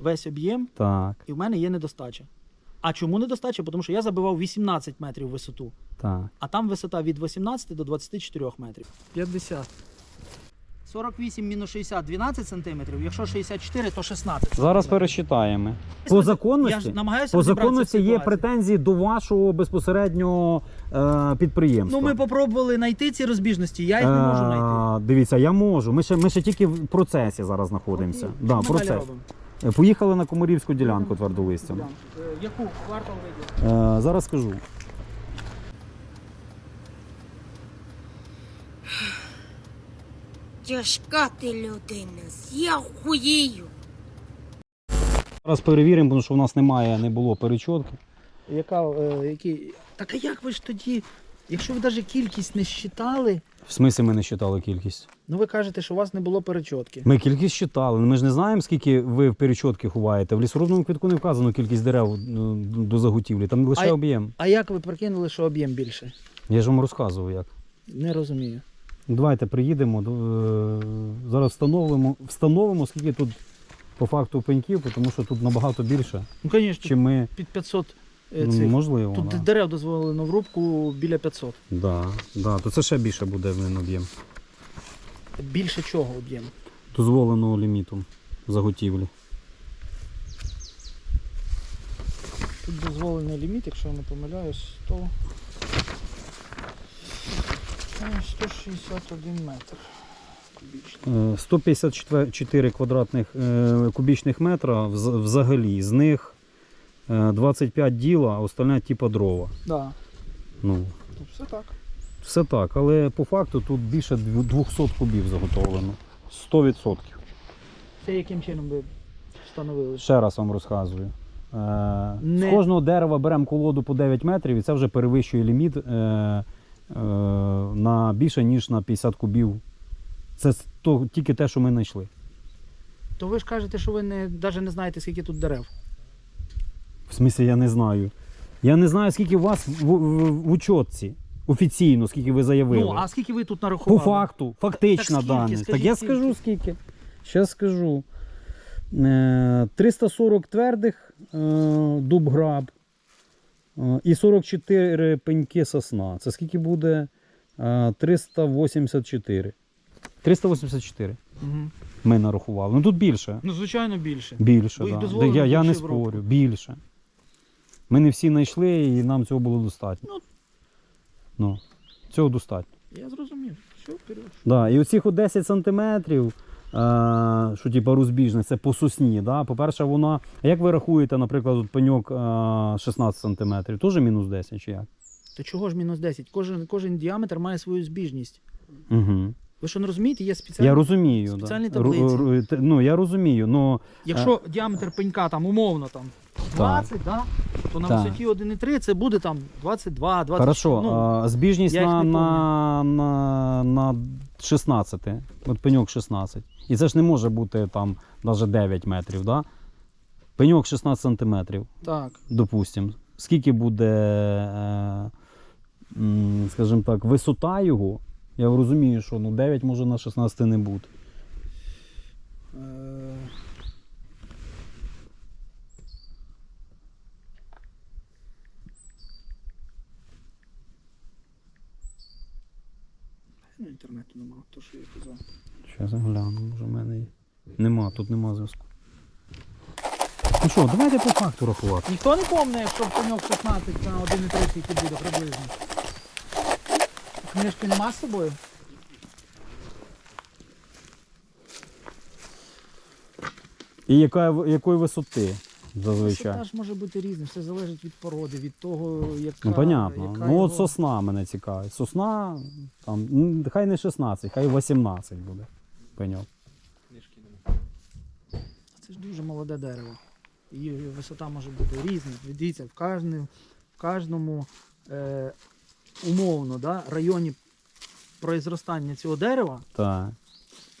весь об'єм, Так, і в мене є недостача. А чому недостача? Тому що я забивав 18 метрів висоту, так. а там висота від 18 до 24 метрів. 50. 48 мінус 60 12 сантиметрів. Якщо 64, то 16. Зараз пересчитаємо. Я По ж законності, намагаюся по розібратися в законності є ситуації. претензії до вашого безпосереднього е, підприємства. Ну, ми попробували знайти ці розбіжності, я їх не можу знайти. Е, Дивіться, я можу. Ми ще, ми ще тільки в процесі зараз знаходимося. Окей. Да, Що ми далі процес. робимо? Поїхали на Комарівську ділянку твердолистям. Е, Яку квартал виділ? Е, зараз скажу. Тяжка ти людина, я хуєю. Зараз перевіримо, тому що в нас немає, не було перечотки. Яка, е, які... Так а як ви ж тоді, якщо ви навіть кількість не считали, В смислі ми не считали кількість. ну ви кажете, що у вас не було перечотки. Ми кількість считали. Ми ж не знаємо, скільки ви в перечотки ховаєте. В лісорубному квітку не вказано кількість дерев ну, до заготівлі. Там лише А- об'єм. А як ви прикинули, що об'єм більше? Я ж вам розказував як. Не розумію. Давайте приїдемо, до- е, зараз встановимо, встановимо, скільки тут по факту пеньків, тому що тут набагато більше, Ну, звісно, чим ми під 500 е, ну, цих. можливо. Тут да. дерев дозволено в рубку біля 500. Да, да, то це ще більше буде в об'єм. Більше чого об'єм? Дозволеного ліміту заготівлі. Тут дозволений ліміт, якщо я не помиляюсь, 100... е, 161 метр кубічний. Е, 154 квадратних е, кубічних метра взагалі. З них 25 діла, а остальне типа дрова. Да. Ну, Тут все так. все так, але по факту тут більше 200 кубів заготовлено. 100%. Це яким чином ви встановили? Ще раз вам розказую. Е, Не- З кожного дерева беремо колоду по 9 метрів, і це вже перевищує ліміт е, е, на більше, ніж на 50 кубів. Це то, тільки те, що ми знайшли. То ви ж кажете, що ви не, навіть не знаєте, скільки тут дерев. В смислі, я не знаю. Я не знаю, скільки у вас в, в, в учотці офіційно, скільки ви заявили. Ну, а скільки ви тут По факту, фактично Так дані. Так я скажу скільки. Зараз скажу. Е, 340 твердих е, дуб-граб е, і 44 пеньки сосна. Це скільки буде? Е, 384. 384 Угу. ми нарахували. Ну тут більше. Ну, звичайно, більше. Більше, да. я, я не спорю, більше. Ми не всі знайшли і нам цього було достатньо. Ну. Ну, цього достатньо. Я зрозумів. Все, вперед. Да. І оцих от 10 сантиметрів, е, що типа розбіжне, це по сосні. Да? По-перше, вона. А як ви рахуєте, наприклад, от пеньок е, 16 сантиметрів, теж мінус 10 чи як? То чого ж мінус 10? Кожен, кожен діаметр має свою збіжність. Угу. Ви що не розумієте? Є спеціальні. Я розумію. спеціальні да. Таблиці. ру- те- ну, я розумію, но Якщо діаметр пенька там умовно там 20, да, то на Так. висоті 1,3 це буде там 22, 20. Хорошо, ну, а, збіжність я їх на, не на, на, на 16, от пеньок 16. І це ж не може бути там навіть 9 метрів, да? Пеньок 16 сантиметрів, так. допустимо. Скільки буде, е, м, скажімо так, висота його? Я розумію, що ну, 9 може на 16 не бути. Ну, інтернету немає, то що я казав. Зараз я гляну, може в мене є. Нема, тут нема зв'язку. Ну що, давайте по факту рахувати. Ніхто не пам'ятає, що пеньок 16 на 1,3 скільки буде приблизно. Книжки нема з собою? І яка, якої висоти зазвичай? Висота ж може бути різна, все залежить від породи, від того, яка. Ну, понятно. яка ну, його- от сосна мене цікавить. Сосна, там, ну, хай не 16, хай 18 буде пеньок. Це ж дуже молоде дерево. Її висота може бути різна. Дивіться, в кожному, в кожному е, умовно да, районі произростання цього дерева Так.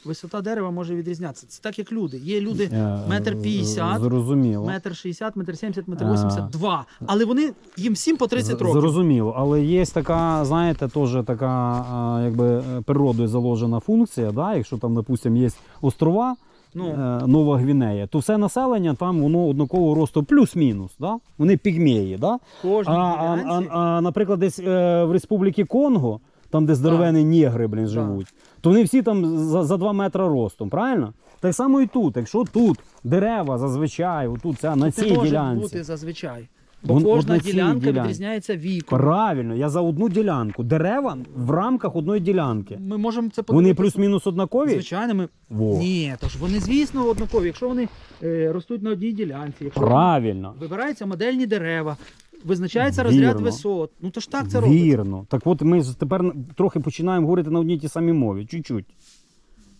висота дерева може відрізнятися. Це так, як люди. Є люди Е, метр п'ятдесят, Зрозуміло. метр шістдесят, метр сімдесят, метр А. вісімдесят, два. Але вони їм всім по 30 років. Зрозуміло, але є така, знаєте, теж така а, якби е, природою заложена функція, да? якщо там, допустимо, є острова, Ну. е, Нова Гвінея, то все населення там воно однакового росту плюс-мінус. Да? Вони пігмеї. Да? Кожній А, а, а, ділянці а, наприклад, десь е, в Республіці Конго, там, де здоровені нігри блін, живуть, то вони всі там за, за 2 метри ростом, правильно? Так само і тут. Якщо тут дерева зазвичай, отут ця, на це цій може ділянці. бути зазвичай. Бо Вон- кожна на ділянка ділянці. відрізняється віком. Правильно, я за одну ділянку. Дерева в рамках одної ділянки. Ми можемо це Вони подивитися. плюс-мінус однакові? Звичайно, ми Во. ні, тож вони, звісно, однакові. Якщо вони е, ростуть на одній ділянці, якщо Правильно. вибираються модельні дерева, визначається розряд Вірно. висот. Ну то ж так це робиться. Вірно. Так от ми ж тепер трохи починаємо говорити на одній й тій самій мові. Чуть-чуть.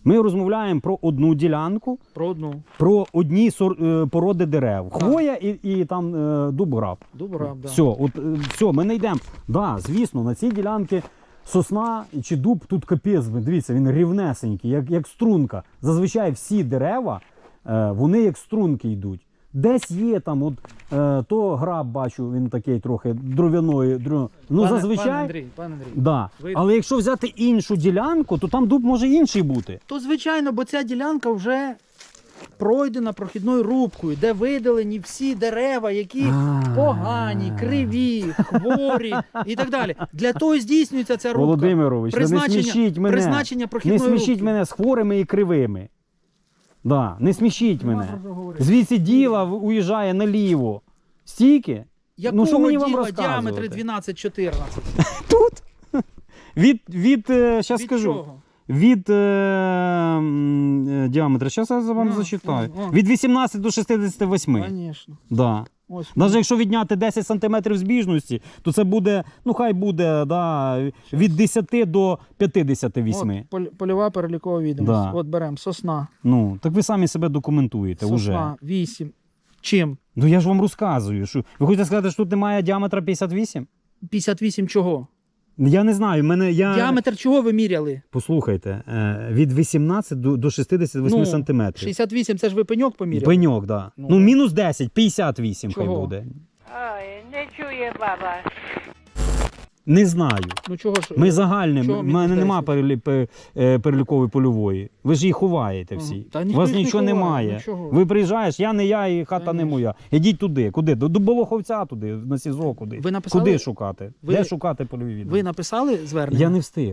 Ми розмовляємо про одну ділянку, Про одну. про одні сор- е, породи дерев. Хвоя і, і там е, дуб граб. Да. Все, от е, все, ми не йдемо. Да, звісно, на цій ділянці сосна чи дуб тут капець. Дивіться, він рівнесенький, як, як струнка. Зазвичай всі дерева, вони як струнки йдуть. Десь є там, от е, то граб бачу, він такий трохи дров'яної. Дров... Ну, Пане- зазвичай. Пане Андрій, пане Андрій. Да. Ви- Але якщо взяти іншу ділянку, то там дуб може інший бути. То звичайно, бо ця ділянка вже пройдена прохідною рубкою, де видалені всі дерева, які погані, криві, хворі і так далі. Для того і здійснюється ця рубка. Володимирович, ну не Призначення- смішіть мене. призначення Не прохідної смішіть рубки. мене з хворими і кривими. Да, не смішіть мене. Звідси діла в- уїжджає наліво. Стільки? Якого ну, що мені вам діла розказувати? діаметри 12-14? Тут? Від, від, зараз Від скажу. чого? Від е, м, е, діаметра, зараз я вам Ну, зачитаю. ну, ну. Від 18 до 68. Звісно. Да. Ось. Навіть якщо відняти 10 см збіжності, то це буде, ну хай буде да, від 10 до 58. От, польова перелікова відомість. Да. От беремо сосна. Ну, так ви самі себе документуєте Сосна уже. 8. Чим? Ну я ж вам розказую. Що... Ви хочете сказати, що тут немає діаметра 58? 58 чого? Я не знаю. Мене, я... Діаметр чого ви міряли? Послухайте, е, від 18 до, до 68 Ну, сантиметрів. 68 це ж ви пеньок поміряли? Пеньок, да. Ну. Ну, мінус 10, 58 хай буде. Ой, не чує баба. Не знаю. Ну чого ж? Ми загальне, Чого в мене 10? нема перелі... е, перелікової польової. Ви ж її ховаєте Ага. всі. Та У ніхто вас їх не нічого ховає, немає. ну чого? Ви приїжджаєш, я не я і хата не Конечно. моя. Ідіть туди. Куди? До, до Болоховця туди, на СІЗО куди. Ви написали- Куди шукати? Ви- Де шукати польові відомості? Ви написали звернення? Я не встиг.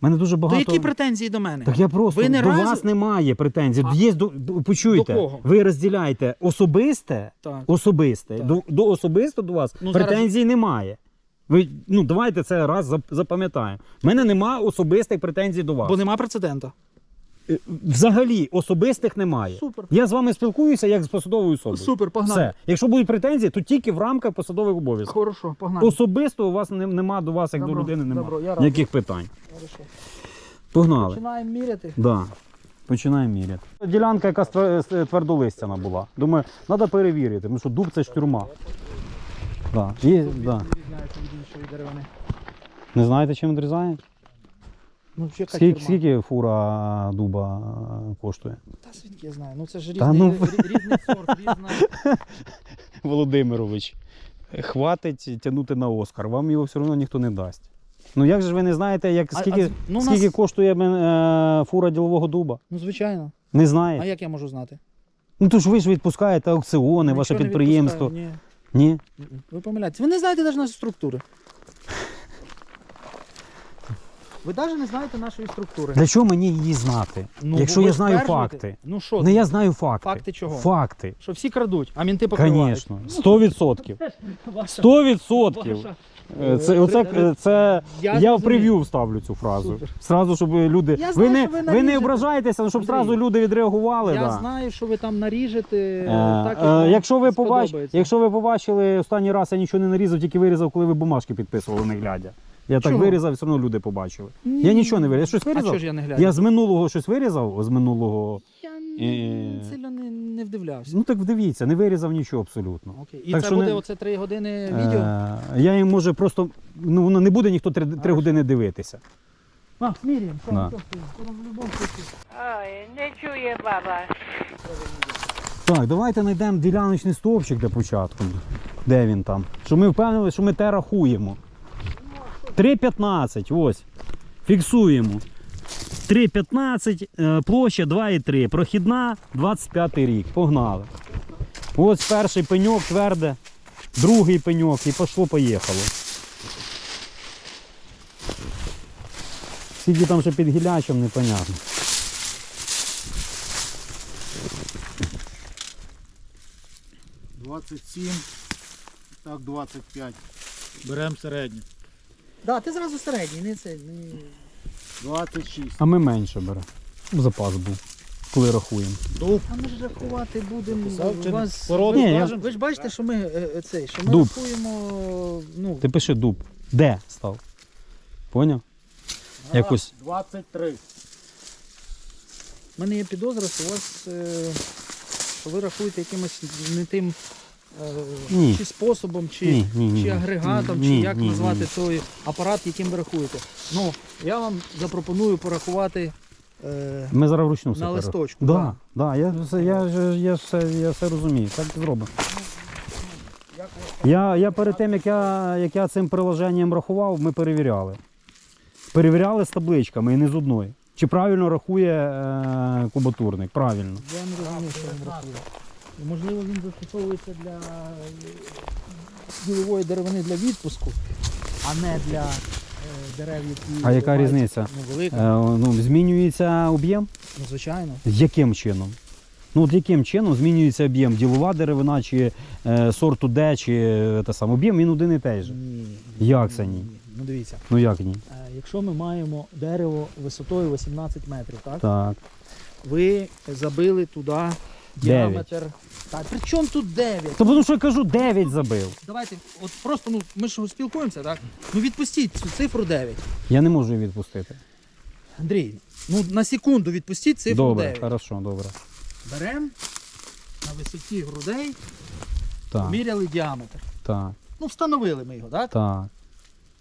У мене дуже То багато. які претензії до мене? Так я просто Ви не до разу- вас немає претензій. А- Є до, до- почуйте, До кого? ви розділяєте особисте, Так. особисте. Так. До, до особисто до вас Ну, зараз- претензій немає. Ви ну давайте це раз зап- запам'ятаємо. У мене немає особистих претензій до вас. Бо нема прецедента. Е, Взагалі особистих немає. Супер. Я з вами спілкуюся як з посадовою особою. Супер, погнали. Все. Якщо будуть претензії, то тільки в рамках посадових обов'язків. Хорошо, погнали. Особисто у вас не- нема до вас, як Добро, до людини, немає ніяких питань. Хорошо. Погнали. Починаємо міряти. Да. Починаємо міряти. Ділянка, яка твердолистяна була. Думаю, треба перевірити, тому що дуб це ж тюрма. Да. Є, да. Відрізняється деревини. Не знаєте, чим відрізає? Ну, Скільки, скільки фура дуба коштує? Та звідки я знаю. Ну це ж Та різний, ну- рі- різний сорт, різна. Володимирович, хватить тягнути на Оскар, вам його все одно ніхто не дасть. Ну як же ж ви не знаєте, як, А- скільки, а, ну, у скільки нас- коштує е, фура ділового дуба? Ну, звичайно. Не А як я можу знати? Ну то ж ви ж відпускаєте аукціони, ваше Нічого не підприємство. відпускаю, Ні. Ні? Ви помиляєтесь. Ви не знаєте навіть нашої структури. Ви навіть не знаєте нашої структури. Для чого мені її знати? Ну, Якщо ви я знаю стверджуєте. факти. Ну що, Не я знаю факти. Факти чого? Факти. що всі крадуть, а мінти покривають. Звісно. 100%. 100%. Ваша- Е, Це, оце, е, це, Я я, в прев'ю вставлю цю фразу. Супер. Сразу, щоб люди. Я ви, знаю, не, що ви ви, не наріжете. ображаєтеся, але щоб Андрій, зразу люди відреагували. Я да. знаю, що ви там наріжете Е, так, як е, вам якщо, ви побач, сподобається. якщо ви побачили останній раз, я нічого не нарізав, тільки вирізав, коли ви бумажки підписували, не глядя. Я так Чого? вирізав, все одно люди побачили. Ні. Я нічого не вирізав. Я щось А вирізав? чого ж я не? Я з минулого щось вирізав, з минулого. Я Е. сильно не, не вдивлявся. Ну так дивіться, не вирізав нічого абсолютно. Окей. І так це що буде не- оце 3 години відео? Е, я їм може просто. Ну воно не буде ніхто три, три години дивитися. А, міряємо. Да. в случаю. Ой, не чує баба. Так, давайте знайдемо діляночний стовпчик для початку. Де він там? Щоб ми впевнили, що ми те рахуємо. 3,15, ось. Фіксуємо. 3,15, е, площа 2,3. Прохідна 25 рік. Погнали. Ось перший пеньок тверде, другий пеньок і пошло-поїхало. Скільки там ще під гілячем, непонятно. Двадцять сім, так 25. Беремо середнє. Да, ти зразу середній, не це. Не... 26. А ми менше беремо. Запас був, коли рахуємо. Дуб. А ми ж рахувати будемо. Писав чи У не? вас... Породу Ні, я-? Ви ж бачите, що ми е, е, цей, що ми Дуб. рахуємо. Ну, Ти пиши дуб. Де став? Поняв? Якось. 23. в мене є підозра, що у вас е, що ви рахуєте якимось не тим Ні. чи способом, чи, Ні, ні, ні, чи агрегатом, Ні, чи як ні, назвати ні. той апарат, яким ви рахуєте. Ну, я вам запропоную порахувати. Е, Ми зараз вручну все На пере- листочку, Да, да. да. я, все- я, я, я, все, я все розумію. Так і зробимо. Я, я перед тим, як я, як я цим приложенням рахував, ми перевіряли. Перевіряли з табличками і не з одної. Чи правильно рахує е, кубатурник? Правильно. я не розумію, що він рахує. Можливо, він застосовується для е, ділової деревини для відпуску, а не для е, дерев, які. А яка різниця? Ну, велика, Е, ну, змінюється об'єм? ну, звичайно. Яким чином? Ну, от яким чином змінюється об'єм? Ділова деревина чи е, сорту Д, чи е, те саме. Об'єм він один і той же. Ні. Як це ні? Ну дивіться, Ну як ні? е, якщо ми маємо дерево висотою 18 метрів, так? Так. Ви забили туди діаметр. Так, при чому тут 9? То тому що я кажу, 9 забив. Давайте, от просто ну ми ж спілкуємося, так? Ну відпустіть цю цифру 9. Я не можу її відпустити. Андрій, ну на секунду відпустіть цифру добре, 9. хорошо, добре. Беремо на висоті грудей, Так, міряли діаметр. так, Ну, встановили ми його, так? так.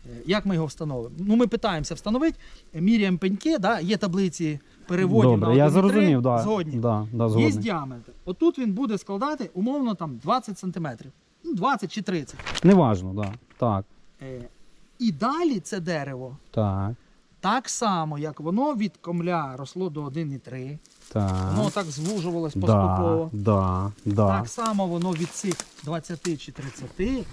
Е, Як ми його встановимо? Ну, ми питаємося встановити, міряємо пеньки, да? є таблиці переводів Добре, на я 1,3, зрозумів, да. згодні. Да, да, Є діаметр. Отут він буде складати умовно там 20 сантиметрів. Ну, 20 чи 30. Неважно, да. Так, Е, і далі це дерево так, так само, як воно від комля росло до 1,3, так. воно так звужувалось да, поступово. да, да. Так само воно від цих 20 чи 30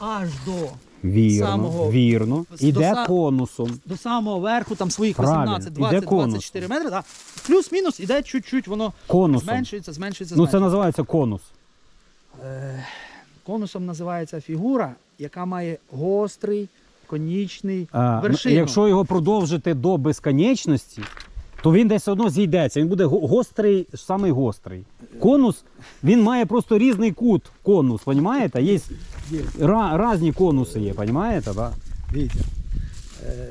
аж до, Вірно, самого- вірно. Іде са- конусом. до самого верху, там своїх 18, 20, 24 метри. Да. Плюс-мінус іде чуть-чуть, воно Конусом. зменшується, зменшується, Ну це називається конус. Е, Конусом називається фігура, яка має гострий, конічний А, вершину. Якщо його продовжити до безконечності, то він десь одно зійдеться. Він буде го- гострий, самий гострий. Конус, він має просто різний кут. Конус, розумієте? Є Є. різні конуси є, розумієте? Да? Дивіться. Е,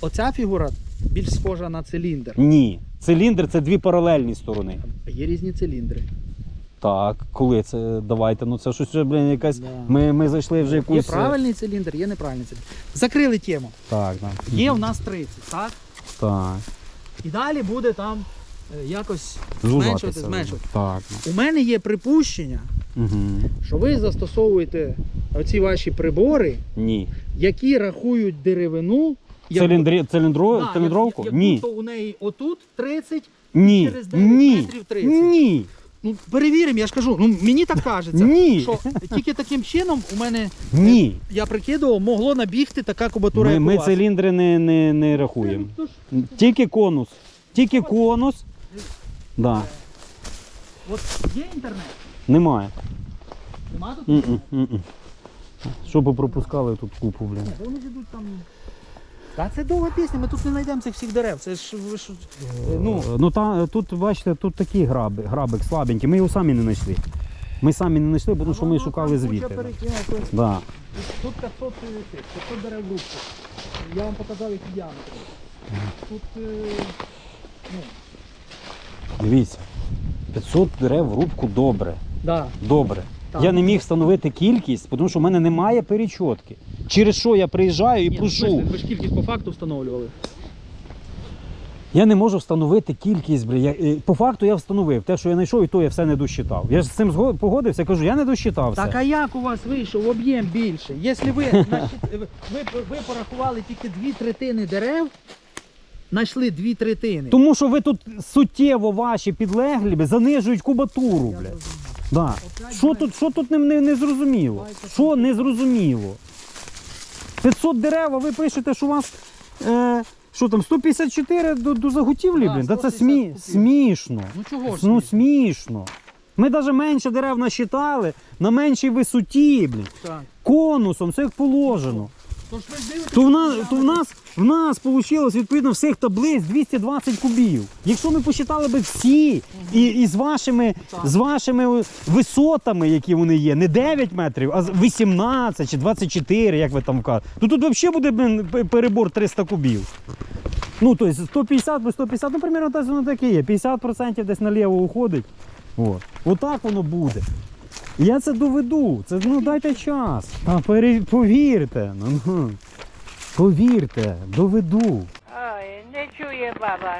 Оця фігура більш схожа на циліндр. Ні. Циліндр це дві паралельні сторони. Є різні циліндри. Так, коли це давайте, ну це щось блін, якась. Да. Ми, ми зайшли вже якусь. е, правильний циліндр, є неправильний циліндр. Закрили тему. Так, так. Є в нас 30, так? Так. І далі буде там е, якось зменшувати, зменшувати. Так. У мене є припущення, Угу. що ви застосовуєте оці ваші прибори, Ні. які рахують деревину. Циліндрі... Циліндро... Да, Циліндровку? як- Ні. Як будто у неї отут 30, Ні. через 9 Ні. метрів 30. Ні. Ну, перевіримо, я ж кажу, ну мені так кажеться. Ні. Що тільки таким чином у мене, Ні. я прикидував, могло набігти така кубатура, Ми, як у ми вас. циліндри не, не, не рахуємо. Ну, ж, Тільки конус. Тільки конус. Да. От є інтернет? Немає. Нема тут? М-м, м-м. Що би пропускали тут купу, блін. Вони ж ідуть там. Та це довга пісня, ми тут не знайдемо цих всіх дерев. Це ж ви ж. е, Ну, Е, Ну та, тут, бачите, тут такий граби, грабик слабенький. Ми його самі не знайшли. Ми самі не знайшли, тому що ми шукали там звідти. Да. Тут 500 цих, 500 дерев рубку. Я вам показав, які діаметри. Тут. е, Ну, Дивіться. 500 дерев в рубку добре. да. Добре. Так. Я не міг встановити кількість, тому що в мене немає перечотки. Через що я приїжджаю і Ні, ну, прошу. ви ж- Ви ж кількість по факту встановлювали. Я не можу встановити кількість. Бля. Я, е, по факту я встановив. Те, що я знайшов, і то я все не досчитав. Я ж з цим зго- погодився, кажу, я не досчитав все. Так а як у вас вийшов об'єм більше? Якщо ви, значить, ви, ви, порахували тільки дві третини дерев, знайшли дві третини. Тому що ви тут суттєво ваші підлеглі бля, занижують кубатуру, Я блядь. Да. Що тут, що тут не, не, не зрозуміло? Що не зрозуміло? 500 дерев, а ви пишете, що у вас е, що там, 154 до, до заготівлі, Да, блін? Да це 150 смі, купів. смішно. Ну чого ж? Ну смішно? смішно. Ми навіть менше дерев насчитали на меншій висоті, блін. Так. Конусом, все як положено. Тож ви дивитесь, То в нас, то в нас, в нас вийшло відповідно всіх таблиць 220 кубів. Якщо ми посчитали би всі і, і з вашими, з вашими висотами, які вони є, не 9 метрів, а 18 чи 24, як ви там кажете, то тут взагалі буде перебор 300 кубів. Ну, тобто 150 плюс 150, ну, примерно так воно таке є. 50% десь наліво уходить. От. Отак воно буде. Я це доведу. Це ну дайте час. А пере, повірте. Ну, ну. Повірте, доведу. Ой, не чує баба.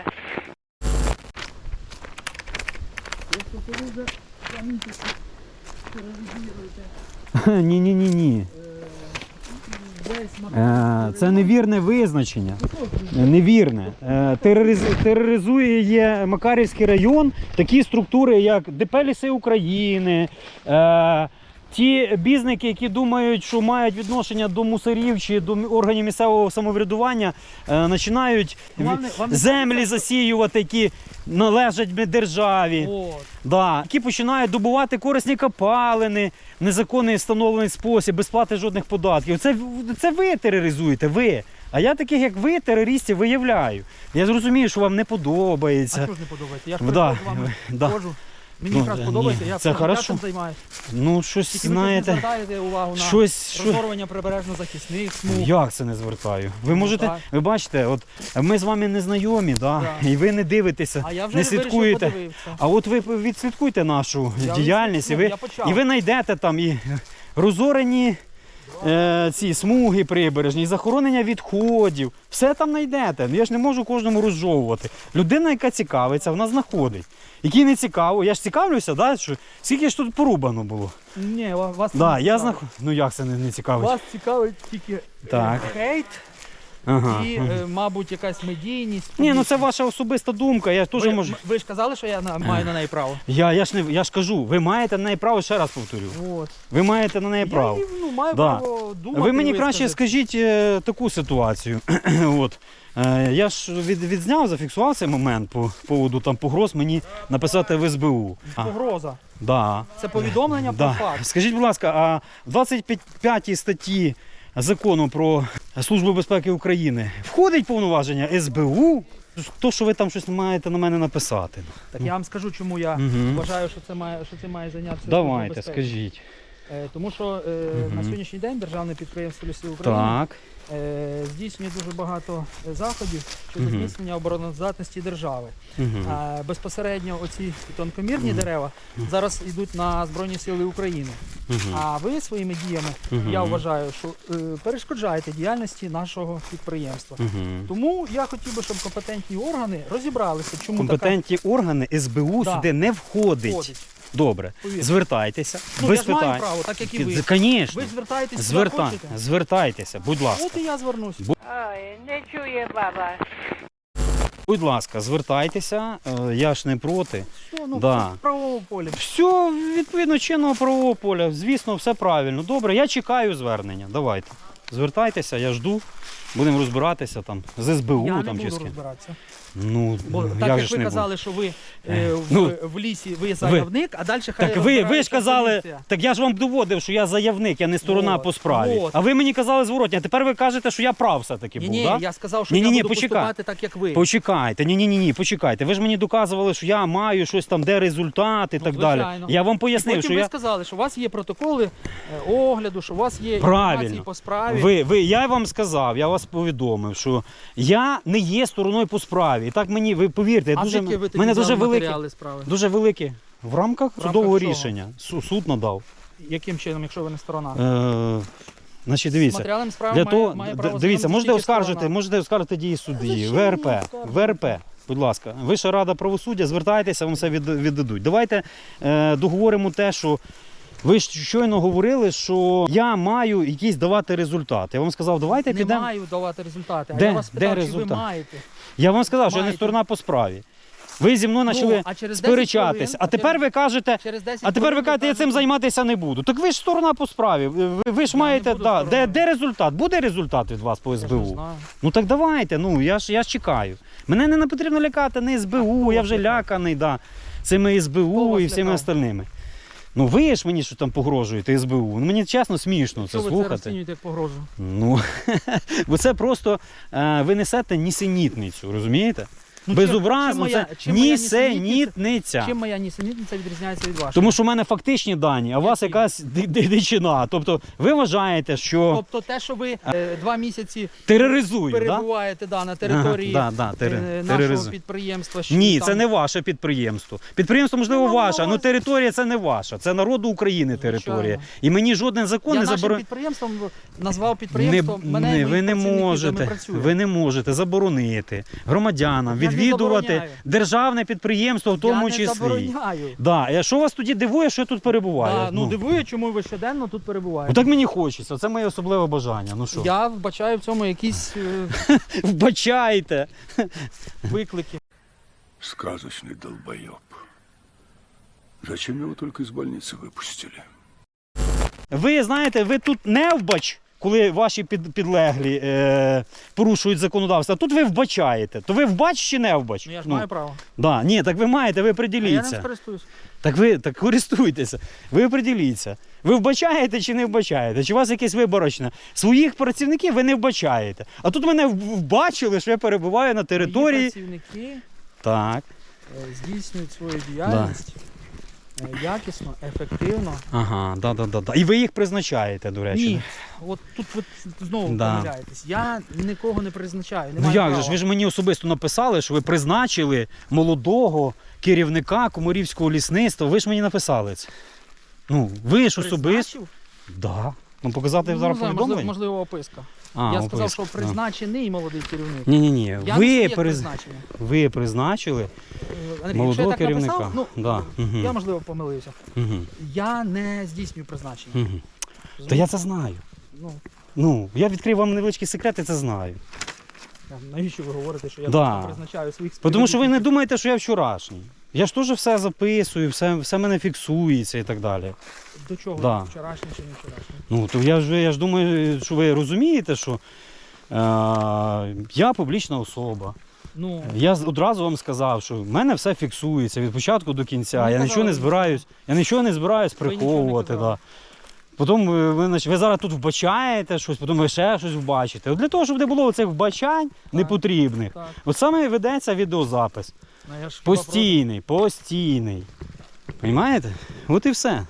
Перевізуєте Ні, Це невірне визначення. Е, Невірне. Е, терориз- Тероризує є Макарівський район такі структури, як ДП Ліси України. Ті бізники, які думають, що мають відношення до мусорів чи до органів місцевого самоврядування, е, починають вам землі засіювати, які належать державі. От. Да, які починають добувати корисні копалини в незаконний встановлений спосіб, без плати жодних податків. Це, це ви тероризуєте, ви. А я таких, як ви, терористів, виявляю. Я зрозумію, що вам не А подобається. що ж не подобається? Я ж Да, з вами да. ходжу. Мені Ну, якраз ні, подобається, я це хорошо. займаюся. Ну, щось, Тільки ви не знаєте, звертаєте увагу на щось. Що... розорвання прибережно-захисних смуг. Як це не звертаю? Ви можете, так. ви бачите, от ми з вами не знайомі, да? Да. і ви не дивитеся, А я вже не вирішив, слідкуєте. подивився. А от ви відслідкуйте нашу Я діяльність, і ви, я почав. і ви знайдете там і розорені е, ці смуги прибережні, захоронення відходів. Все там знайдете. Ну, Я ж не можу кожному розжовувати. Людина, яка цікавиться, вона знаходить. Який не цікаво, я ж цікавлюся, да, що скільки ж тут порубано було. Ні, вас Да, не я знаход... Ну як це не, не цікавить? Вас цікавить тільки е, Так. хейт Ага. і, ага. е, мабуть, якась медійність. Ні, ну це ваша особиста думка. Я теж ви, можу. ви ж казали, що я на, маю на неї право. Я, я ж не я ж кажу, ви маєте на неї право, ще раз повторю. От. Ви маєте на неї право. Я ну, маю Да. право думати. Ви мені краще скажіть е, таку ситуацію. От. Е, я ж від, відзняв, зафіксував цей момент по поводу там погроз мені написати в СБУ. Погроза. да, Це повідомлення да. про факт. Скажіть, будь ласка, а в 25 статті закону про Службу безпеки України входить повноваження СБУ? То, що ви там щось маєте на мене написати. Так я вам скажу, чому я угу. вважаю, що це має, що це має зайнятися. Давайте, скажіть. Е, Тому що е, Мгм. на сьогоднішній день державне підприємство Ліси України Так. е, здійснює дуже багато е, заходів щодо Мгм. зміцнення обороноздатності держави. Угу. А безпосередньо оці тонкомірні дерева зараз йдуть на Збройні Сили України. А ви своїми діями, я вважаю, що е, перешкоджаєте діяльності нашого підприємства. Тому я хотів би, щоб компетентні органи розібралися, чому Компетентні органи СБУ Да. сюди не входить. входить. Добре. Повірте. Звертайтеся. Ну, без я ж маю питань. право, так як і ви. Звісно. Ви звертаєтесь Зверта... хочете? Звертайтеся, будь ласка. От і я звернусь. Ой, не чує баба. Будь ласка, звертайтеся. Е, Я ж не проти. Що, ну, Да. в правовому полі. Все відповідно чинного правового поля. Звісно, все правильно. Добре, я чекаю звернення. Давайте. Звертайтеся, я жду. Будемо розбиратися там з СБУ я не там чи буду з ким. розбиратися. Ну, Бо ну, так як як ж ви не казали, що ви е, в, Ну, в лісі ви заявник, а далі хай Так ви, ви ж розбирається казали, поліція. так я ж вам доводив, що я заявник, я не сторона Вот, по справі. вот. А ви мені казали зворотні, а тепер ви кажете, що я прав все-таки Ні, був, ні, да? я сказав, що Ні-ні-ні, буду почекай. поступати так, як ви. Почекайте, ні, ні, ні, ні, почекайте. Ви ж мені доказували, що я маю щось там, де результат і Ну, так далі. звичайно. Я вам І пояснив, Потім що ви я сказали, що у вас є протоколи е, огляду, що у вас є Правильно. по справі. ви, ви, я вам сказав, я вас повідомив, що я не є стороною по справі. І так мені, ви повірте, а дуже ви мене дуже великі, справи? дуже великі. В рамках В судового чого? рішення. Су- Суд надав. Яким чином, якщо ви не сторона? Е, значить, дивіться. матеріалами справи Для має, того, має право дивіться, можете оскаржити, сторона. можете оскаржити дії судді. ВРП. ВРП. Будь ласка, Вища рада правосуддя, звертайтеся, вам все віддадуть. Давайте е, договоримо те, що Ви ж щойно говорили, що я маю якийсь давати результат. Я вам сказав, давайте Не підемо. маю давати результати. А Де- я вас де питав, чи ви маєте. Я вам сказав, що я не Маєте. сторона по справі. Ви зі мною почали Ну, а через 10 сперечатись. хвилин- А тепер ви кажете, Через 10 а тепер ви хвилин кажете, я цим займатися не буду. Так ви ж сторона по справі. Ви, ви ж Я не маєте. буду Да, де, стороною. де результат? Буде результат від вас по я ж не СБУ? знаю. Ну так давайте, ну я ж я ж чекаю. Мене не потрібно лякати не СБУ, я вже ляканий, да, цими Хто СБУ вас і всіми лякав? остальними. Ну ви ж мені що там погрожуєте СБУ. Ну мені чесно смішно це Що ви це розцінюєте як погрожу? Ну, бо це просто е, ви несете нісенітницю, розумієте? Ну, Безобразно, чим- чим моя- це чим моя нісенітниця. Чим моя нісенітниця відрізняється від вашої? Тому що в мене фактичні дані, а у вас Які? якась ди- ди- дичина. Тобто ви вважаєте, що Тобто те, що ви е, два місяці. Да? перебуваєте да, на території Ага, да, да, тери- е, нашого підприємства. що Ні, там- це не ваше підприємство. Підприємство, можливо, Ну, ваше, ну, але територія це не ваша. Це народу України територія. І мені жоден закон Я не нашим підприємством назвав підприємство. Не, мене і не, моїх ви не працівників, де ми можете, працюємо. ви не можете заборонити громадянам Я не відвідувати забороняю. державне підприємство, в тому я числі. не забороняю. Да. А що вас тоді дивує, що я тут перебуваю? Да, ну, дивує, чому ви щоденно тут ну перебуваєте. так мені хочеться, це моє особливе бажання. Ну що, Я вбачаю в цьому якісь е, вбачайте. виклики. Сказочный долбоеб. Зачем его только из больницы выпустили? Ви знаєте, ви тут не вбач, коли ваші під, підлеглі е, порушують законодавство. Тут ви вбачаєте. То ви вбач чи не вбач? Ну я ж Ну, маю право. Да, ні, так ви маєте, ви А я не скористуюсь. Так ви так користуйтеся. Ви приділіться. Ви вбачаєте чи не вбачаєте? Чи у вас якесь виборочне? Своїх працівників ви не вбачаєте. А тут мене вбачили, що я перебуваю на Мої території. працівники Так. е, здійснюють свою діяльність е, якісно, ефективно. Ага, да, да, да, да. І ви їх призначаєте, до речі. Ні, от тут ви знову Да. помиляєтесь. Я нікого не призначаю. Не Ну маю як права. ж, ви ж мені особисто написали, що ви призначили молодого керівника Комарівського лісництва. Ви ж мені написали це. Ну, ви ж особисто. Призначив? Да. Ну, показати Ну, зараз не знаю, повідомлення? можливо, можливо, описка. А, я сказав, описка. що призначений молодий керівник. Ні, ні, ні. Я не Ви, приз... призначення. ви призначили Е, Андрій, молодого якщо я так керівника. написав, ну, Да. Мгм. я можливо помилився. Угу. Я не здійснюю призначення. Угу. Та я це знаю. Ну, Ну, я відкрив вам невеличкий секрет, і це знаю. навіщо ви говорите, що я Да. просто призначаю своїх Тому що ви не думаєте, що я вчорашній. Я ж теж все записую, все, все мене фіксується і так далі. До чого? Да. Вчорашній чи не вчорашній? Ну, то я ж, я ж думаю, що ви розумієте, що е, я публічна особа. Ну, Я з- одразу вам сказав, що в мене все фіксується від початку до кінця. Ви я нічого не збираюсь, я нічого не збираюсь Ви нічого не приховувати. казали. Да. Потім ви, ви, значить, ви зараз тут вбачаєте щось, потім ви ще щось вбачите. От для того, щоб не було цих вбачань непотрібних. так. От саме ведеться відеозапис. Ну, Постійний, постійний. Понімаєте? От і все.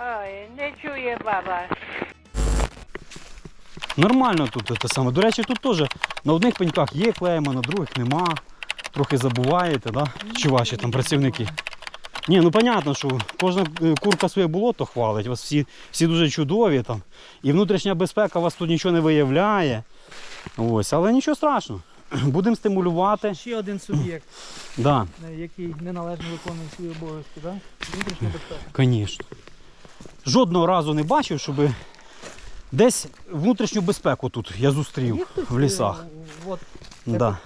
Ой, не чує баба. Нормально тут те саме. До речі, тут теж на одних пеньках є клейма, на других нема. Трохи забуваєте, да? чи ваші там працівники. Ні, ну понятно, що кожна е, курка своє болото хвалить. Вас всі, всі дуже чудові там. І внутрішня безпека вас тут нічого не виявляє. Ось, але нічого страшного. Будемо стимулювати. Ще один суб'єкт, Да, який неналежно виконує свої обов'язки, да? внутрішня безпека. звісно. Жодного разу не бачив, щоб десь внутрішню безпеку тут я зустрів Є хтось, в лісах. е, От, Да.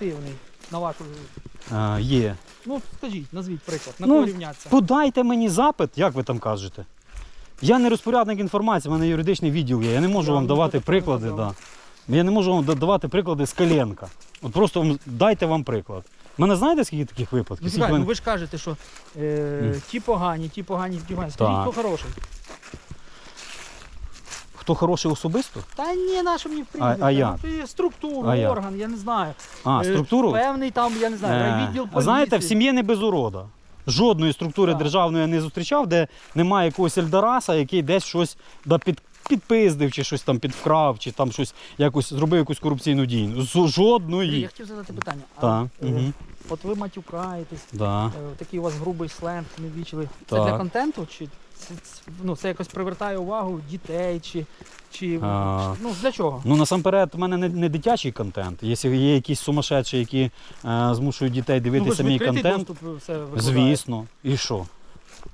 на вашу. А, є. Ну, скажіть, назвіть приклад, на Ну, кого рівняться. Подайте мені запит, як ви там кажете. Я не розпорядник інформації, в мене юридичний відділ є. Я не можу Я вам давати приклади. Да. Я не можу вам да- давати приклади з коленка. От просто вам, дайте вам приклад. Мене знаєте, скільки таких випадків? Ну, Скільки мене- ну ви ж кажете, що е, ті погані, ті погані, ті погані. Скажіть, Так. хто хороший? Хто хороший особисто? Та ні, на що мені в А- а я? Ну, структуру, А я? орган, я не знаю. А, Е, структуру? Певний там, я не знаю, Е, райвідділ поліції. Знаєте, в сім'ї не без урода. Жодної структури Так. державної я не зустрічав, де немає якогось Ельдараса, який десь щось да, під, підпиздив, чи щось там підвкрав, чи там щось якось зробив якусь корупційну дію. З- Я хотів задати питання. А, Так. е, Угу. От ви матюкаєтесь, Да. е, такий у вас грубий сленг, невічливий. Це Так. для контенту? Чи це, це- ну, це якось привертає увагу дітей, чи, чи А. ну, для чого? Ну насамперед, у мене не, не дитячий контент. Якщо є якісь сумасшедші, які е, змушують дітей Ну, ви дивитися ж мій контент, доступ все звісно. І що?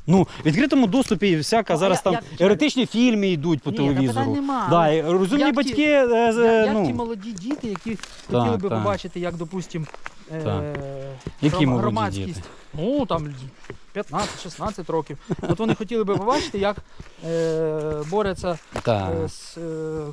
Ну, в відкритому доступі всяка Ну, зараз я- там я- еротичні фільми йдуть по Ні, та телевізору. нема, Да, і розумні як ті- батьки. е, Я- Як ну, ті молоді діти, які хотіли би так. побачити, як, допустимо, е, Так. Які молоді громадськість. діти? Ну там 15-16 років. От вони хотіли би побачити, як е, борються так. е, з е,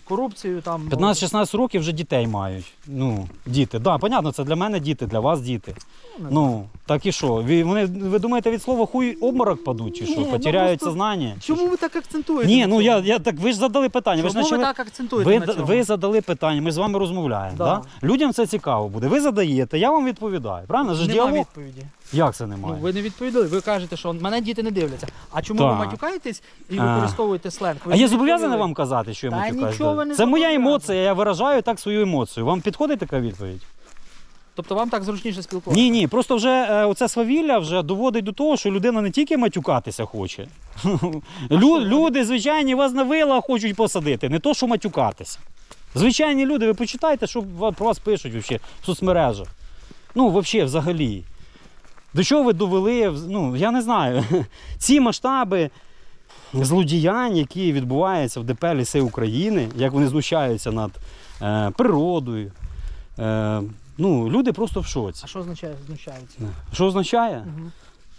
корупцією. Там, ну, 15-16 років вже дітей мають. Ну, діти. Так, да, понятно, це для мене діти, для вас діти. Ну, Ну, так і що? Ви, вони, ви думаєте, від слова хуй обморок падуть чи що? Ні, ну, Потеряють просто сознання? чи Чому що? ви так акцентуєте? Ні, на ну цьому? я, я так ви ж задали питання. Ви ж Чому ви почали- так акцентуєте ви, на цьому? ви задали питання, ми з вами розмовляємо. Да. Да. Людям це цікаво буде. Ви задаєте, я вам відповідаю. Правильно? Ж Нема діалог. відповіді. Як це немає? Ну, ви не відповіли. Ви кажете, що мене діти не дивляться. А чому ви матюкаєтесь і А. використовуєте сленг? Ви А ж я не зобов'язаний відповіли. вам казати, що я Та матюкаюсь? нічого ви не Це моя зобов'язані. емоція, я виражаю так свою емоцію. Вам підходить така відповідь? Тобто вам так зручніше спілкуватися? Ні, ні, просто вже е, оце свавілля вже доводить до того, що людина не тільки матюкатися хоче. Лю, люди, звичайні, вас на вила хочуть посадити, не то, що матюкатися. Звичайні люди, ви почитайте, що ва- про вас пишуть вообще, в соцмережах. Ну, взагалі, взагалі. До чого ви довели? Ну, я не знаю. Ці масштаби злодіянь, які відбуваються в ДП Ліси України, як вони знущаються над е, природою. Е, ну, люди просто в шоці. А що означає знущаються? Що означає?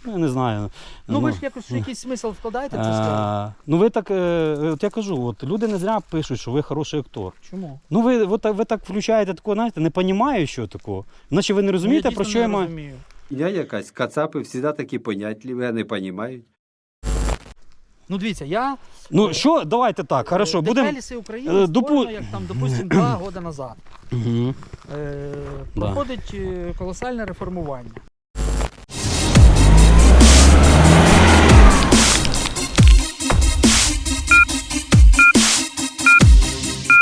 Ну, я не знаю. Ну, ви ж якось якийсь смисл вкладаєте в це слово? е, ну ви так, е, от я кажу, от люди не зря пишуть, що ви хороший актор. Чому? Ну ви, так, ви так включаєте такого, знаєте, не понімаю, що такого. Наче ви не розумієте, Ну, я про що я маю. розумію. Я якась кацапи завжди такі понятливі, а не розуміють. Ну, дивіться, я Ну що, давайте так, хорошо, будемо. «Ліси України е, допу- створено, як там, допустимо, два роки назад. Угу. Е, проходить е, колосальне реформування.